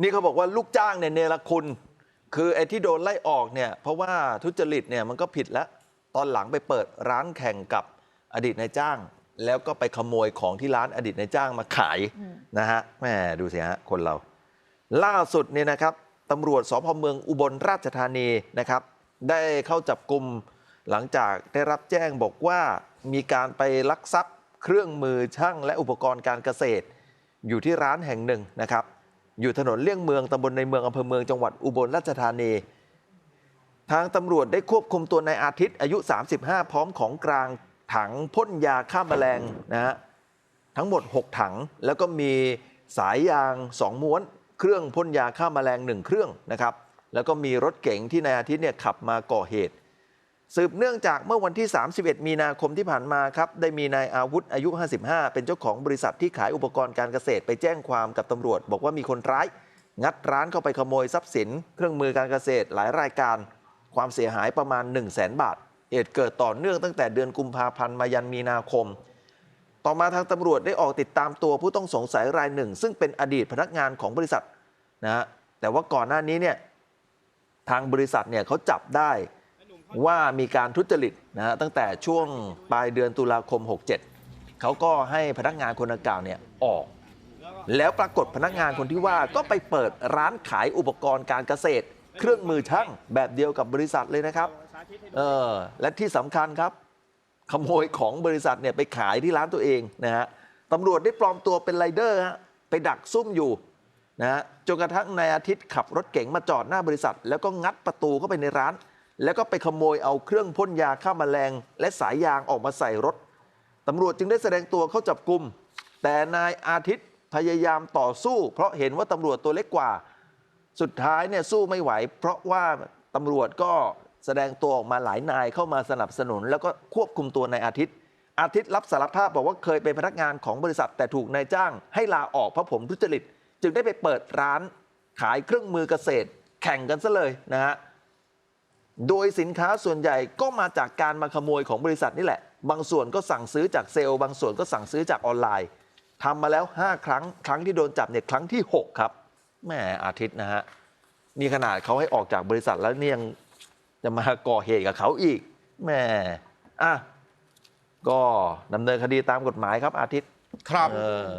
นี่เขาบอกว่าลูกจ้างเนี่ยเนรคุณ คือไอ้ที่โดนไล่ออกเนี่ยเพราะว่าทุจริตเนี่ยมันก็ผิดแล้ว ตอนหลังไปเปิดร้านแข่งกับอดีตนายจ้าง แล้วก็ไปขโมยของที่ร้านอดีตนายจ้างมาขายนะฮะแหมดูสิฮะคนเรา ล่าสุดเนี่ยนะครับตำรวจสพเมืองอุบลราชธานีนะครับ ได้เข้าจับกลุ่มหลังจากได้รับแจ้งบอกว่ามีการไปลักทรัพย์ เครื่องมือช่างและอุปกรณ์การเกษตร อยู่ที่ร้านแห่งหนึ่งนะครับ อยู่ถนนเลี่ยงเมืองตำบลในเมืองอำเภอเมืองจังหวัดอุบลราชธานี ทางตำรวจได้ควบคุมตัวนายอาทิตย์อายุ 35 พร้อมของกลางถังพ่นยาฆ่าแมลงนะฮะทั้งหมด 6 ถังแล้วก็มีสายยาง 2 ม้วน เครื่องพ่นยาฆ่าแมลง 1 เครื่องนะครับแล้วก็มีรถเก๋งที่นายอาทิตย์เนี่ยขับมาก่อเหตุ สืบเนื่องจากเมื่อวันที่ 31 มีนาคมที่ผ่านมาครับ ได้มีนายอาวุธอายุ 55 เป็นเจ้าของบริษัทที่ขายอุปกรณ์การเกษตรไปแจ้งความกับตำรวจ บอกว่ามีคนร้าย งัดร้านเข้าไปขโมยทรัพย์สิน เครื่องมือการเกษตรหลายรายการ ความเสียหายประมาณ 1 0 0 0 0แบาท เหตุเกิดต่อเนื่องตั้งแต่เดือนกุมภาพันธ์มายันมีนาคม ต่อมาทางตำรวจได้ออกติดตามตัวผู้ต้องสงสัยรายหนึ่ง ซึ่งเป็นอดีตพนักงานของบริษัทนะฮะแต่ว่าก่อนหน้านี้เนี่ยทางบริษัทเนี่ยเขาจับได้ ว่ามีการทุจริตนะฮะตั้งแต่ช่วงปลายเดือนตุลาคม 67 เขาก็ให้พนักงานคนดังกล่าวเนี่ยออก แล้วปรากฏพนักงานคนที่ว่าก็ไปเปิดร้านขายอุปกรณ์การเกษตร เครื่องมือช่างแบบเดียวกับบริษัทเลยนะครับเออและที่สำคัญครับ ขโมยของบริษัทเนี่ยไปขายที่ร้านตัวเองนะฮะตำรวจได้ปลอมตัวเป็นไรเดอร์ฮะไปดักซุ่มอยู่นะฮะจนกระทั่งนายอาทิตย์ขับรถเก๋งมาจอดหน้าบริษัท แล้วก็งัดประตูเข้าไปในร้าน แล้วก็ไปขโมยเอาเครื่องพ่นยาฆ่าแมลง และสายยางออกมาใส่รถตำรวจจึงได้แสดงตัวเข้าจับกลุ่มแต่นายอาทิตย์พยายามต่อสู้ เพราะเห็นว่าตำรวจตัวเล็กกว่า สุดท้ายเนี่ยสู้ไม่ไหว เพราะว่าตำรวจก็แสดงตัวออกมาหลายนายเข้ามาสนับสนุน แล้วก็ควบคุมตัวนายอาทิตย์ อาทิตย์รับสารภาพบอกว่าเคยเป็นพนักงานของบริษัท แต่ถูกนายจ้าง ให้ลาออกเพราะผมทุจริต จึงได้ไปเปิดร้านขายเครื่องมือเกษตร แข่งกันซะเลยนะฮะ โดยสินค้าส่วนใหญ่ก็มาจากการมาขโมยของบริษัทนี่แหละ บางส่วนก็สั่งซื้อจากเซลล์ บางส่วนก็สั่งซื้อจากออนไลน์ทำมาแล้ว 5 ครั้ง ครั้งที่โดนจับเนี่ยครั้งที่ 6 ครับแหมอาทิตย์นะฮะนี่ขนาดเขาให้ออกจากบริษัทแล้วเนี่ยยังจะมาก่อเหตุกับเขาอีกแหมอะก็ดำเนินคดีตามกฎหมายครับอาทิตย์ครับ เออ